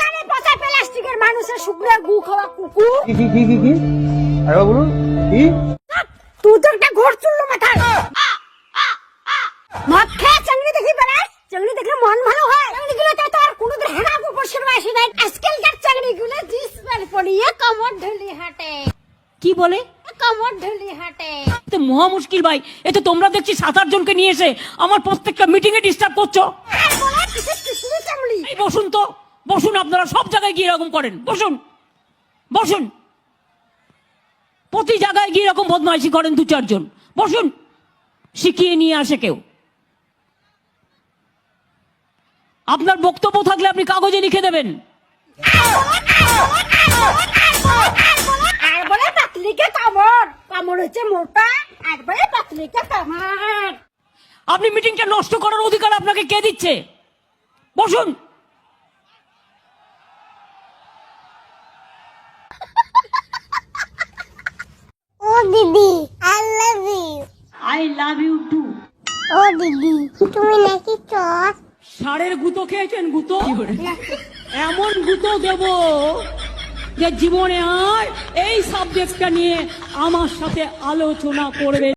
জানে পচা প্লাস্টিকের মানুষের শুকনো গু খাওয়া কুকুর? কি কি কি কি আরেকবার বলুন কি? তুই তো একটা ঘর চুল্লো মাথায়। মদ খেয়ে চাংড়ি দেখি বেড়ায় দেখলে মন ভালো হয়। চাংড়ি গুলো তো আর কোনোদিন নাই। আজকালকারগুলো জিস কমর ঢুলি হাঁটে। কি বলে? কমর ঢুলি হাঁটে। তো মহা মুশকিল ভাই। এতে তোমরা দেখছি সাত আট জনকে নিয়ে এসে আমার প্রত্যেকটা মিটিং এ ডিস্টার্ব করছ। আর বলা কিছু কিছু চাংড়ি এই বসুন তো। বসুন আপনারা সব জায়গায় গিয়ে এরকম করেন। বসুন। বসুন। প্রতি জায়গায় গিয়ে এরকম বদমাইশি করেন দু চারজন। বসুন। শিখিয়ে নিয়ে আসে কেউ। আপনার বক্তব্য থাকলে আপনি কাগজে লিখে দেবেন। আর বলে পাতলিকে কামড়। কামড় হচ্ছে মোটা। বলে পাতলিকে কামড়। আপনি মিটিংটা নষ্ট করার অধিকার আপনাকে কে দিচ্ছে? বসুন। ও দিদি I love you I love you too ও দিদি তুমি নাকি চট ষাঁড়ের গুঁতো খেয়েছেন গুঁতো? এমন গুঁতো দেব যে জীবনে আর এই সাবজেক্টটা নিয়ে আমার সাথে আলোচনা করবে